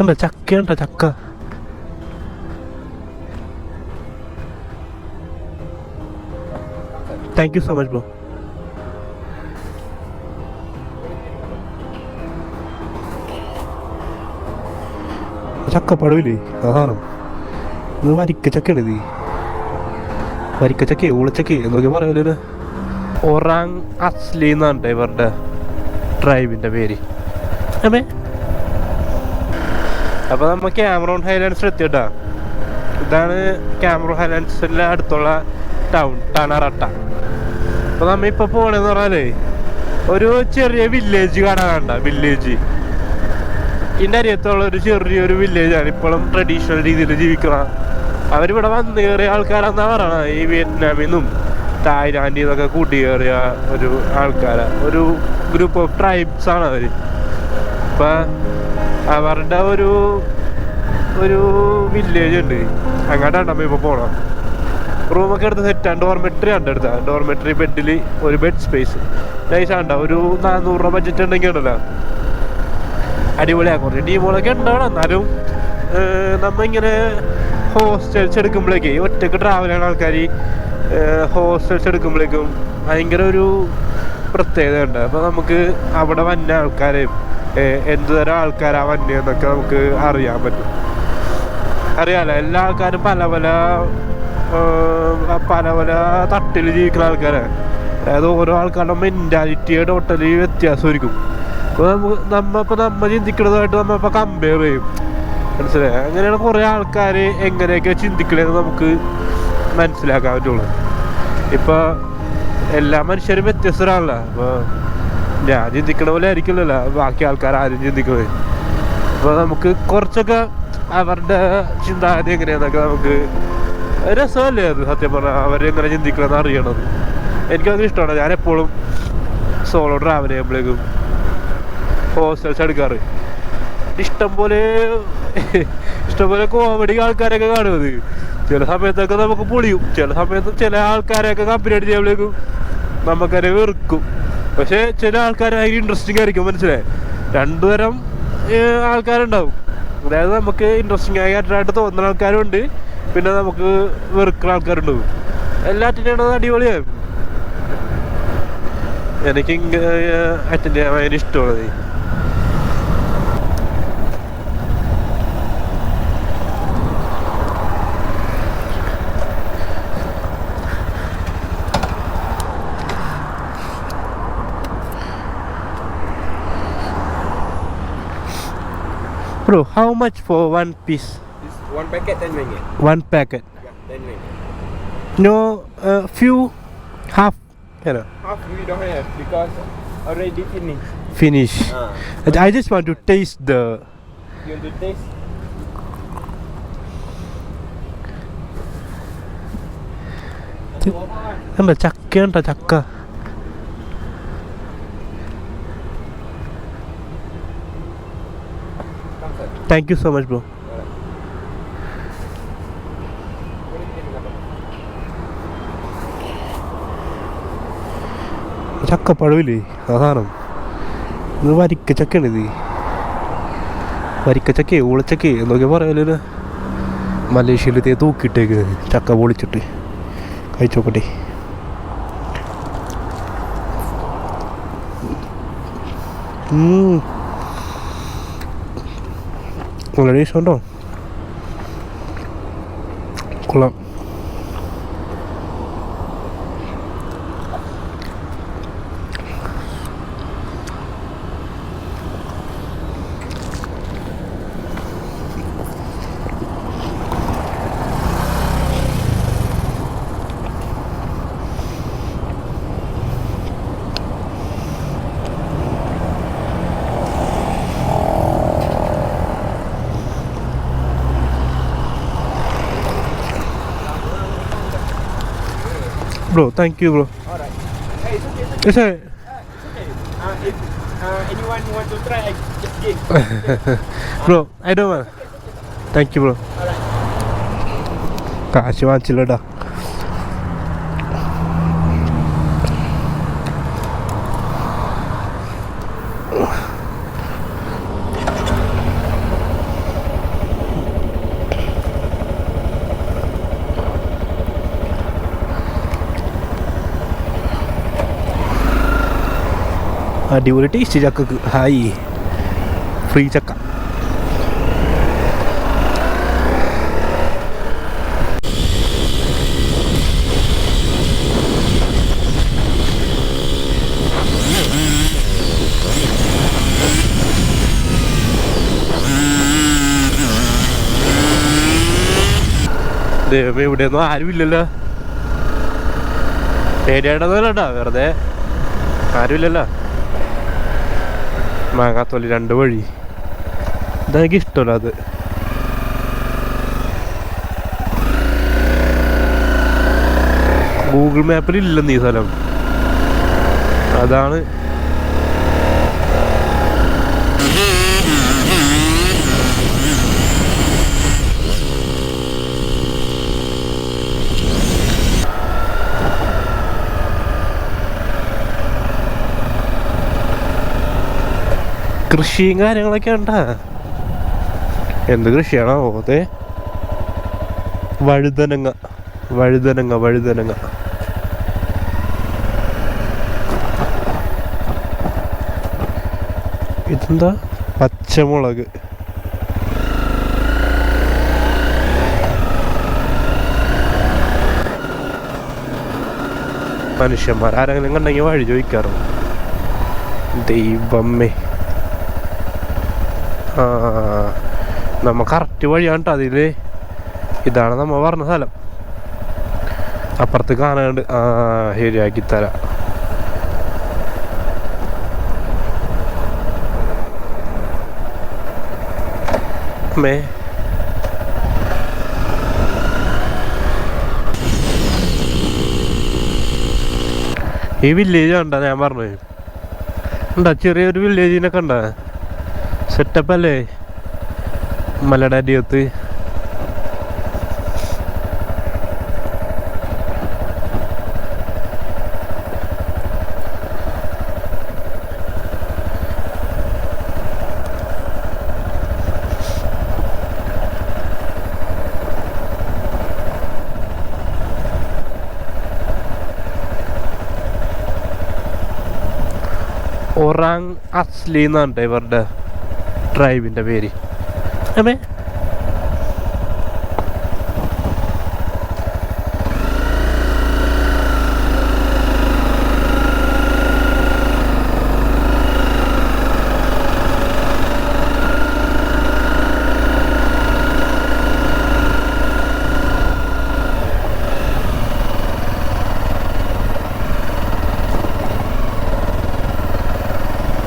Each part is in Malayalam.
എന്താ ചക്കയുണ്ടോ ചക്ക? Thank you so much bro ചക്ക പടവില്ലേ ആഹാരം ഇത് വരിക്ക ചക്കയാണ് ഇത്? വരിക്ക ചക്ക ഊളച്ചക്കേ എന്നൊക്കെ പറയലേ ഒറാങ് അസ്ലി എന്നാണ് ഇവരുടെ ഡ്രൈവിന്റെ പേര്. അമ്മേ അപ്പൊ നമ്മ ക്യാമറോൺ ഹൈലാൻഡ്സ് എത്തിയിട്ടാ. ഇതാണ് ക്യാമറോൺ ഹൈലാൻഡ്സിന്റെ അടുത്തുള്ള ടൗൺ ടണറട്ട അപ്പൊ നമ്മ ഇപ്പൊ പോണെന്ന് പറഞ്ഞാലേ ഒരു ചെറിയ വില്ലേജ് കാണാനുണ്ട വില്ലേജ് ഇതിന്റെ അരിയത്തുള്ള ഒരു ചെറിയൊരു വില്ലേജാണ് ഇപ്പോഴും ട്രഡീഷണൽ രീതിയിൽ ജീവിക്കുന്ന അവരിവിടെ വന്ന് കയറിയ ആൾക്കാരാന്നാ പറയണ ഈ വിയറ്റ്നാമിൽ നിന്നും തായ്ലാൻഡിൽ നിന്നൊക്കെ കൂട്ടി കയറിയ ഒരു ആൾക്കാരാ. ഒരു ഗ്രൂപ്പ് ഓഫ് ട്രൈബ്സ് ആണ് അവർ. അപ്പൊ അവരുടെ ഒരു ഒരു വില്ലേജ് ഉണ്ട്. അങ്ങോട്ടാണ് നമ്മൾ ഇപ്പൊ പോണം. റൂമൊക്കെ എടുത്ത് സെറ്റാണ് ഡോർമെട്രി ആണ് എടുത്ത ഡോർമെട്രി ബെഡിൽ ഒരു ബെഡ് സ്പേസ് നൈസ് ആണ്ട ഒരു നാനൂറ് രൂപ ബഡ്ജറ്റ് ഉണ്ടെങ്കിൽ ഉണ്ടല്ലോ. അടിപൊളിയാ. കുറച്ച് ടീമുകളൊക്കെ ഉണ്ടാവണം എന്നാലും നമ്മിങ്ങനെ ഹോസ്റ്റൽസ് എടുക്കുമ്പോഴേക്കേ ഒറ്റയ്ക്ക് ട്രാവൽ ചെയ്യുന്ന ആൾക്കാർ ഹോസ്റ്റൽസ് എടുക്കുമ്പോഴേക്കും ഭയങ്കര ഒരു പ്രത്യേകത ഉണ്ട് അപ്പോൾ നമുക്ക് അവിടെ വന്ന ആൾക്കാരെയും ഏർ, എന്ത് തരം ആൾക്കാരാ വന്നതെന്നൊക്കെ നമുക്ക് അറിയാൻ പറ്റും. അറിയാലോ എല്ലാ ആൾക്കാരും പല പല പല പല തട്ടിൽ ജീവിക്കുന്ന ആൾക്കാരാണ് അതായത് ഓരോ ആൾക്കാരുടെ മെന്റാലിറ്റിയെ ടോട്ടലി വ്യത്യാസമായിരിക്കും. അപ്പോൾ നമുക്ക് നമ്മ ഇപ്പോൾ നമ്മൾ ചിന്തിക്കുന്നതായിട്ട് നമ്മളിപ്പോൾ കമ്പയർ ചെയ്യും. മനസ്സിലായി? അങ്ങനെയാണ് കുറേ ആൾക്കാർ എങ്ങനെയൊക്കെ ചിന്തിക്കണമെന്ന് നമുക്ക് മനസ്സിലാക്കാൻ പറ്റുള്ളൂ. ഇപ്പോൾ എല്ലാ മനുഷ്യരും വ്യത്യസ്തരാണല്ലോ അപ്പോൾ ഞാൻ ചിന്തിക്കണ പോലെ ആയിരിക്കില്ലല്ലോ. ബാക്കി ആൾക്കാർ ആരും ചിന്തിക്കുന്നത് അപ്പോൾ നമുക്ക് കുറച്ചൊക്കെ അവരുടെ ചിന്താഗതി എങ്ങനെയാന്നൊക്കെ നമുക്ക് രസമല്ലേ അത്? സത്യം പറഞ്ഞാൽ അവരെങ്ങനെ ചിന്തിക്കണമെന്ന് അറിയണത്. എനിക്കത് ഇഷ്ടമാണ്. ഞാൻ എപ്പോഴും സോളോ ട്രാവൽ ചെയ്യുമ്പോഴേക്കും ഹോസ്റ്റൽസ് എടുക്കാറ്. ഇഷ്ടംപോലെ ഇഷ്ടംപോലെ ഇഷ്ടം പോലെ കോമഡി ആൾക്കാരൊക്കെ കാണുന്നത് ചില സമയത്തൊക്കെ നമുക്ക് പൊളിയും. ചില സമയത്ത് ചില ആൾക്കാരെയൊക്കെ കമ്പനി അടിച്ച് ചെയ്യുമ്പോഴേക്കും നമുക്കതിനെ വെറുക്കും. പക്ഷെ ചില ആൾക്കാർ ഭയങ്കര ഇൻട്രസ്റ്റിംഗ് ആയിരിക്കും മനസ്സിലായി? രണ്ടുതരം ആൾക്കാരുണ്ടാവും. അതായത് നമുക്ക് ഇൻട്രസ്റ്റിംഗ് ആയിട്ട് തോന്നുന്ന ആൾക്കാരും ഉണ്ട് പിന്നെ നമുക്ക് വെറുക്കുന്ന ആൾക്കാരുണ്ടാവും. എല്ലാറ്റിനും അടിപൊളിയായി എനിക്ക് അറ്റൻഡ് ചെയ്യാൻ ഭയങ്കര ഇഷ്ടമുള്ളത് Bro, how much for one piece? This one packet 10 ringgit. One packet. Yeah, 10 ringgit. No, a uh, few, half. You. Half we don't have because already finished. Finish. Uh, I just want to taste the. You want to taste? Sama cakken tak cakka. Thank you so much bro ചക്ക പഴവില്ലേ അതാണ് ഇത് വരിക്ക ചക്കയാണ് ഇത്. വരിക്ക ചക്ക ഊളച്ചക്കേ എന്നൊക്കെ പറയാലോ തേ തൂക്കിയിട്ടേക്ക് ചക്ക പൊളിച്ചിട്ട് കഴിച്ചോക്കട്ടെ. ഉം. നല്ല ടേസ്റ്റ് ഉണ്ടോ കൊള്ളാം Bro, thank you, bro. Alright. Hey, it's okay. It's okay. It's okay. Uh, if uh, anyone want to try, I just give. bro, I don't want. Thank you, bro. Alright. Kashiwan. അടിപൊളി ടേസ്റ്റ് ചക്കക്ക്. ഹായ്. ഫ്രീ ചക്ക. ഇവിടെയൊന്നും ആരുമില്ലല്ലോ. പേടിയായിട്ടൊന്നുമല്ലട്ടാ വെറുതെ. ആരുമില്ലല്ലോ. മാങ്ങാത്തൊലി രണ്ട് വഴി. ഇതെനിക്ക് ഇഷ്ടമല്ല അത്. ഗൂഗിൾ മാപ്പിൽ ഇല്ലെന്ന് ഈ സ്ഥലം. അതാണ് കൃഷിയും കാര്യങ്ങളൊക്കെ ഉണ്ടാ? എന്ത് കൃഷിയാണോ പോകത്തെ? വഴുതനങ്ങ. വഴുതനങ്ങ വഴുതനങ്ങ. ഇതെന്താ? പച്ചമുളക്. മനുഷ്യന്മാർ ആരെങ്കിലും കണ്ടെങ്കിൽ വഴി ചോദിക്കാറോ ദൈവമേ. നമ്മ കറക്റ്റ് വഴിയാണ് കേട്ടോ അതിൽ ഇതാണ് നമ്മൾ പറഞ്ഞ സ്ഥലം. അപ്പുറത്ത് കാണാണ്ട് ആ ശരിയാക്കി തരാം. അമ്മേ. ഈ വില്ലേജ് കണ്ട ഞാൻ പറഞ്ഞു ഉണ്ടാ ചെറിയൊരു വില്ലേജിനൊക്കെ കണ്ട? സെറ്റപ്പ് അല്ലേ? മലയുടെ അടിയത്ത് ഒറാങ് അസ്ലി എന്നാണ് ഇവരുടെ ട്രൈബിന്റെ പേര്. അമ്മേ.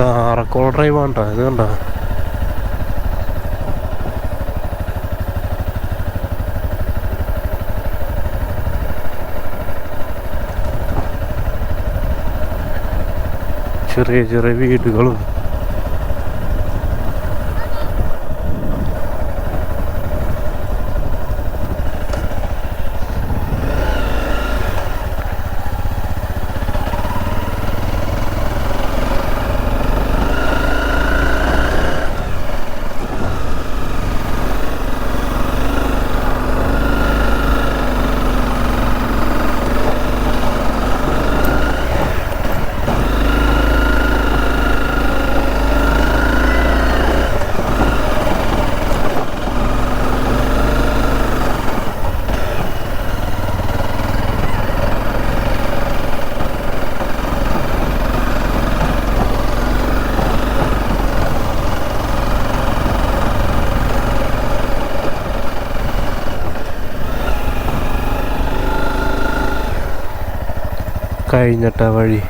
കാറക്കോൾ ഡ്രൈവ് ആണ്ടോ ഇത് കണ്ടോ? ചെറിയ ചെറിയ വീടുകളും കഴിഞ്ഞിട്ട വഴി.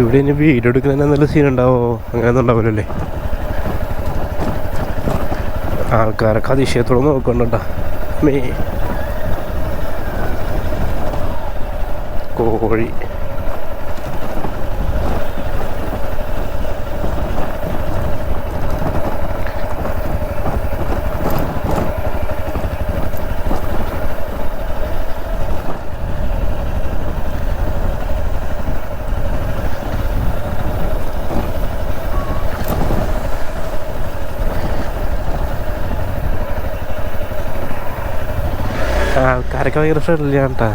ഇവിടെ ഇനി വീഡിയോ എടുക്കുന്നതിന് നല്ല സീൻ ഉണ്ടാവോ? അങ്ങനെയൊന്നും ഉണ്ടാവില്ലല്ലേ ആൾക്കാരൊക്കെ അതിശയത്തോടെ നോക്കണ്ട മേ. കോഴി. ആൾക്കാരൊക്കെ ഭയങ്കര ഫ്രണ്ട്ലിയാണ് കേട്ടോ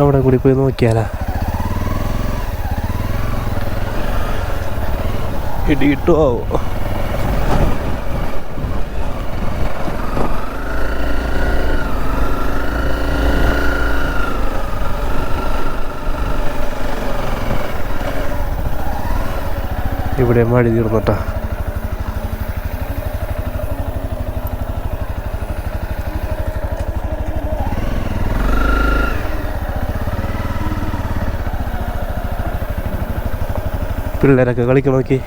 അവിടെ കൂടി പോയി നോക്കിയാലാ. ഇടി കിട്ടുമോ ഇവിടെ മഴ തീർന്നട്ടാ. പിള്ളേരൊക്കെ കളിക്കണ നോക്കി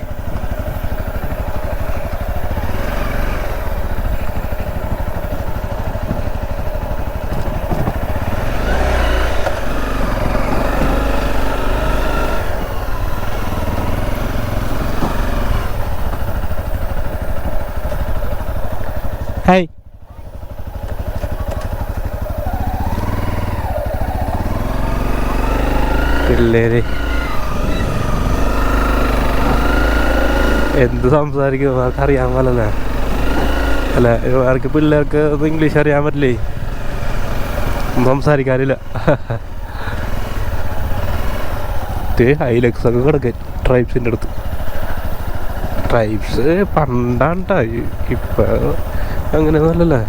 ഹായ് പിള്ളേര് എന്ത് സംസാരിക്കും അവർക്ക് അറിയാൻ പാടില്ല. അല്ല? അവർക്ക് പിള്ളേർക്ക് ഒന്നും ഇംഗ്ലീഷ് അറിയാൻ പറ്റില്ലേ? ഒന്നും സംസാരിക്കാനില്ല. ഹൈലക്സ് ഒക്കെ കിടക്കാൻ ട്രൈബ്സിന്റെ അടുത്ത്. ട്രൈബ്സ് പണ്ടാണ്ടാ. അങ്ങനെ നല്ലല്ലേ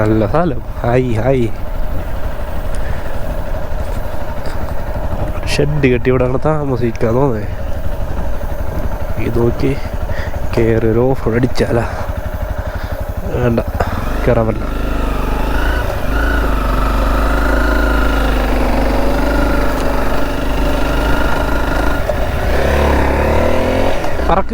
നല്ല സ്ഥലം. ഹായ് ഹായ് ഷെഡ് കെട്ടി ഇവിടെ അങ്ങനെ താമസിക്കാൻ തോന്നേ ഇത് നോക്കി കയറി ഒരു ഓഫ് അടിച്ചാല. വേണ്ട കയറാൻ പറ്റില്ല. പറക്ക്.